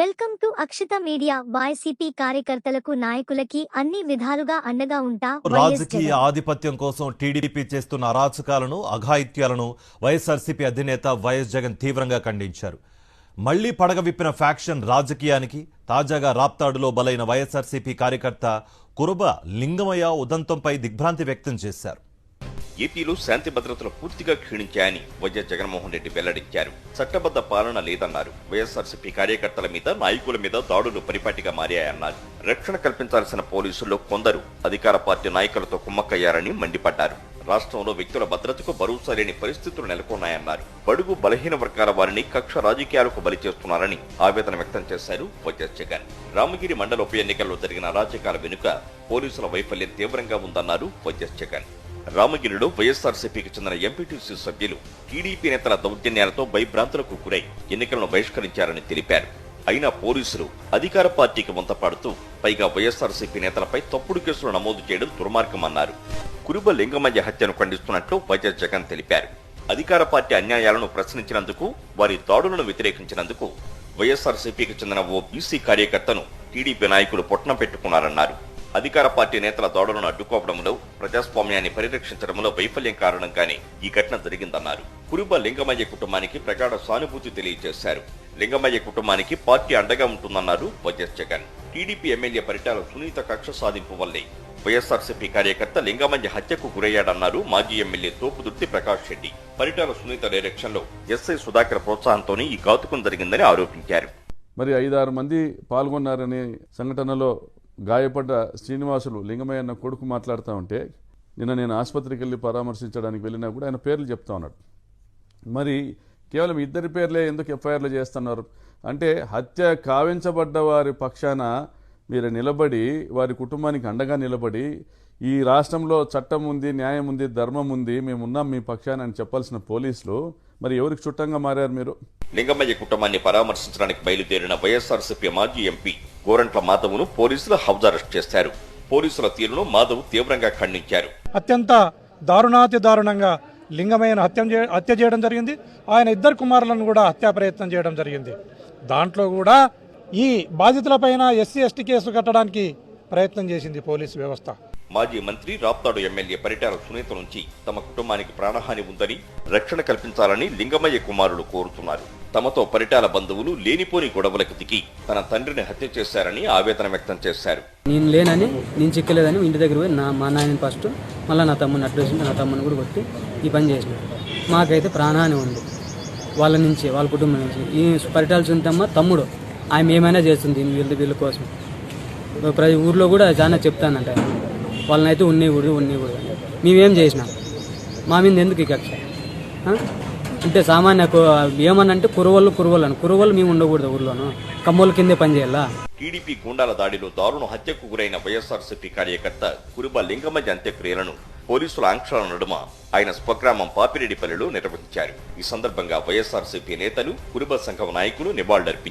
Welcome to Akshita media. YCP కార్యకర్తలకు నాయకులకి అన్ని విధాలుగా అండగా ఉంటా రాజకీయ ఆధిపత్యం కోసం టీడీపీ చేస్తున్న అరాచకాలను అఘాయిత్యాలను వైఎస్ఆర్సీపీ అధినేత వైఎస్ జగన్ తీవ్రంగా ఖండించారు. మళ్ళీ పడగ విప్పిన ఫ్యాక్షన్ రాజకీయానికి తాజాగా రాప్తాడులో బలైన వైఎస్ఆర్సీపీ కార్యకర్త కురుబ లింగమయ్య ఉదంతంపై దిగ్భ్రాంతి వ్యక్తం చేశారు. ఏపీలో శాంతి భద్రతలు పూర్తిగా క్షీణించాయని వైఎస్ జగన్మోహన్ రెడ్డి వెల్లడించారు. చట్టబద్ధ పాలన లేదన్నారు. వైఎస్ఆర్సీపీ కార్యకర్తల మీద నాయకుల మీద దాడులు పరిపాటిగా మారాయన్నారు. రక్షణ కల్పించాల్సిన పోలీసుల్లో కొందరు అధికార పార్టీ నాయకులతో కుమ్మక్కయ్యారని మండిపడ్డారు. రాష్ట్రంలో వ్యక్తుల భద్రతకు భరోసా లేని పరిస్థితులు నెలకొన్నాయన్నారు. బడుగు బలహీన వర్గాల వారిని కక్ష రాజకీయాలకు బలి చేస్తున్నారని ఆవేదన వ్యక్తం చేశారు వైఎస్ జగన్. రామగిరి మండల ఉప ఎన్నికల్లో జరిగిన అరాచకాల వెనుక పోలీసుల వైఫల్యం తీవ్రంగా ఉందన్నారు వైఎస్ జగన్. రామగిరిలో వైఎస్ఆర్సీపీకి చెందిన ఎంపీటీసీ సభ్యులు టీడీపీ నేతల దౌర్జన్యాలతో భయభ్రాంతులకు గురై ఎన్నికలను బహిష్కరించారని తెలిపారు. అయినా పోలీసులు అధికార పార్టీకి వంతపాడుతూ పైగా వైఎస్ఆర్సీపీ నేతలపై తప్పుడు కేసులు నమోదు చేయడం దుర్మార్గమన్నారు. కురుబ లింగమయ్య హత్యను ఖండిస్తున్నట్లు వైఎస్ జగన్ తెలిపారు. అధికార పార్టీ అన్యాయాలను ప్రశ్నించినందుకు వారి దాడులను వ్యతిరేకించినందుకు వైఎస్ఆర్సీపీకి చెందిన ఓ బీసీ కార్యకర్తను టీడీపీ నాయకులు పొట్టన పెట్టుకున్నారన్నారు. అధికార పార్టీ నేతల దాడులను అడ్డుకోవడంలో ప్రజాస్వామ్యాన్ని పరిరక్షించడంలో వైఫల్యం కారణంగానే ఈ ఘటన జరిగిందన్నారు. కురుబ లింగమయ్య కుటుంబానికి ప్రగాఢ సానుభూతి తెలియజేశారు. లింగమయ్య కుటుంబానికి పార్టీ అండగా ఉంటుందన్నారు YS Jagan. TDP MLA Paritala Sunitha కక్ష సాధింపు వల్లే వైఎస్ఆర్సీపీ కార్యకర్త లింగమయ్య హత్యకు గురయ్యాడన్నారు మాజీ ఎమ్మెల్యే తోపుదుర్తి ప్రకాష్ రెడ్డి. పరిటాల సునీత డైరెక్షన్లో ఎస్ఐ సుధాకర్ ప్రోత్సాహంతోనే ఈ ఘాతుకం జరిగిందని ఆరోపించారు. మరి ఐదారు మంది పాల్గొన్నారనే సంఘటనలో గాయపడ్డ శ్రీనివాసులు లింగమయ్య అన్న కొడుకు మాట్లాడుతూ ఉంటే నిన్న నేను ఆసుపత్రికి వెళ్ళి పరామర్శించడానికి వెళ్ళినా కూడా ఆయన పేర్లు చెప్తా ఉన్నాడు. మరి కేవలం ఇద్దరి పేర్లే ఎందుకు ఎఫ్ఐఆర్లు చేస్తున్నారు? అంటే హత్య కావించబడ్డ వారి పక్షాన మీరు నిలబడి వారి కుటుంబానికి అండగా నిలబడి ఈ రాష్ట్రంలో చట్టం ఉంది న్యాయం ఉంది ధర్మం ఉంది మేమున్నాం మీ పక్షాన అని చెప్పాల్సిన పోలీసులు మరి ఎవరికి చుట్టంగా మారారు మీరు? లింగమయ్య కుటుంబాన్ని పరామర్శించడానికి బయలుదేరిన వైఎస్ఆర్సీపీ మాజీ ఎంపీ గోరంట్ల మాధవ్ను పోలీసులు హౌజ్ అరెస్ట్ చేశారు. పోలీసుల తీరును మాధవ్ తీవ్రంగా ఖండించారు. అత్యంత దారుణాతి దారుణంగా లింగమయ్యను హత్య హత్య చేయడం జరిగింది. ఆయన ఇద్దరు కుమారులను కూడా హత్యా ప్రయత్నం చేయడం జరిగింది. దాంట్లో కూడా ఈ బాధితులపైన ఎస్సీ ఎస్టీ కేసు కట్టడానికి ప్రయత్నం చేసింది పోలీసు వ్యవస్థ. మాజీ మంత్రి రాప్తాడు ఎమ్మెల్యే పరిటాల సునీత నుంచి తమ కుటుంబానికి ప్రాణహాని ఉందని రక్షణ కల్పించాలని లింగమయ్య కుమారులు కోరుతున్నారు. తమతో పరిటాల బంధువులు లేనిపోని గొడవలకు దిగి తన తండ్రిని హత్య చేశారని ఆవేదన వ్యక్తం చేశారు. నేను లేనని నేను చిక్కలేదని ఇంటి దగ్గర పోయి నా మా నాయన ఫస్ట్ మళ్ళీ నా తమ్ముని అడ్రస్ నా తమ్ముని కూడా కొట్టి ఈ పని చేసిన. మాకైతే ప్రాణహాని ఉంది. వాళ్ళ నుంచి వాళ్ళ కుటుంబం నుంచి. ఈ పరిటాలు చుంటమ్మ తమ్ముడు ఆమె ఏమైనా చేస్తుంది వీళ్ళ వీళ్ళ కోసం. ప్రతి ఊర్లో కూడా చాలా చెప్తానంట. వాళ్ళనైతే ఉన్నాయి కూడా ఉన్నాయి కూడా మేమేం చేసినాం? మా మీద ఎందుకు ఈ కక్ష? అంటే సామాన్య ఏమనంటే కురవళ్ళు కురవళ్ళు అని. మేము ఉండకూడదు ఊర్లోను. కమ్మోళ్ళ కిందే పనిచేయాలా? టీడీపీ గూండాల దాడిలో దారుణ హత్యకు గురైన వైఎస్ఆర్సీపీ కార్యకర్త కురుబ లింగమయ్య అంత్యక్రియలను పోలీసుల ఆంక్షల నడుమ ఆయన స్వగ్రామం పాపిరెడ్డిపల్లిలో నిర్వహించారు. ఈ సందర్భంగా వైఎస్ఆర్సీపీ నేతలు కురుబ సంఘం నాయకులు నివాళులర్పించారు.